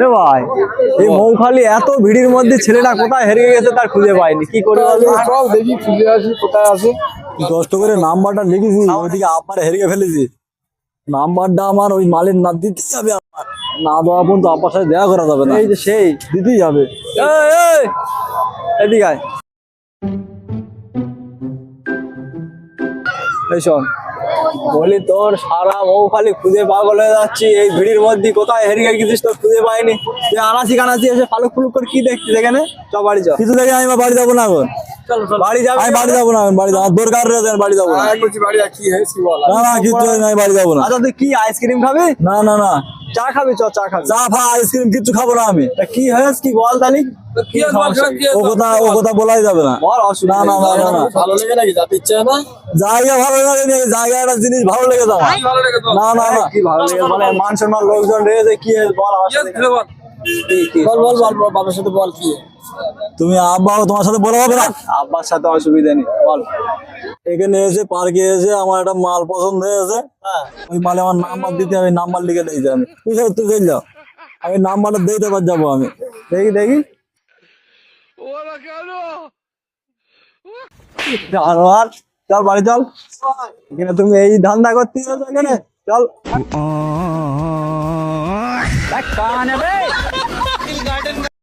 রে ভাই এই মৌখালি এত ভিড়ের মধ্যে ছেলেটা কোথায় হেরিয়ে গেছে তার খুঁজে পাইনি কি করে? দেখি খুঁজে আসি কোথায় আছে। কষ্ট করে নাম্বারটা লিখেছি ওইদিকে আপারে হেরিয়ে ফেলেছি। নাম্বারটা আমার ওই মালের না দিতে যাবে আমার না দেওয়া পর্যন্ত আপার সাথে দেখা করা যাবে না। এই যে সেই। দিতেই যাবে। এই, এই, এদিকে এই শোন বলি তোর সারা মৌ খালি খুঁজে পাগল হয়ে যাচ্ছি। এই ভিড়ের মধ্যে কোথায় হেরিয়ে গেছিস তো খুঁজে পাইনি? তুই আনাচি কানাচি এসে ফালুক ফুলুক করে কি দেখছিস এখানে? চ বাড়ি চ কিছু দেখে আমি বাড়ি যাব না এখন? বাড়ি যাবি আমি বাড়ি যাব না বাড়ি যাব। আমার দরকার রয়েছে বাড়ি যাব না। বাড়ি আর কি হয়েছি বল। না না কিছু আমি বাড়ি যাব না। আচ্ছা তুই কি আইসক্রিম খাবি? না না না। চা খাবি চ চা খাবি। চা ফা আইসক্রিম কিছু খাব না আমি। কি হয়েছে কি বল তালি? কি ও কথা ও কথা বলাই যাবে না। বল না অসুবিধা না না না। ভালো লেগে নাকি? যাতে ইচ্ছে না? জায়গা ভালো লাগে না জায়গা একটা জিনিস ভালো লেগে যাবে। ভালো লেগে না না না। কি ভালো লেগে মানে মান সম্মান লোকজন রয়েছে কি হয়েছে বল আমার? বল বল বল বল বাবার সাথে বল কি? তুমি আব্বা তোমার সাথে বলা হবে না? আব্বার সাথে অসুবিধা নেই বল। এখানে এসে পার্কে এসে আমার একটা মাল পছন্দ হয়েছে। ওই মালে আমার নাম্বার দিতে হবে নাম্বার লিখে দিয়েছি আমি। তুই চল, তুই চল যাও আমি নাম্বারটা দিতে পার যাব আমি। দেখি দেখি। জানোয়ার চল বাড়ি চল। এখানে তুমি এই ধান্দা করতে এখানে। চল। কানে বে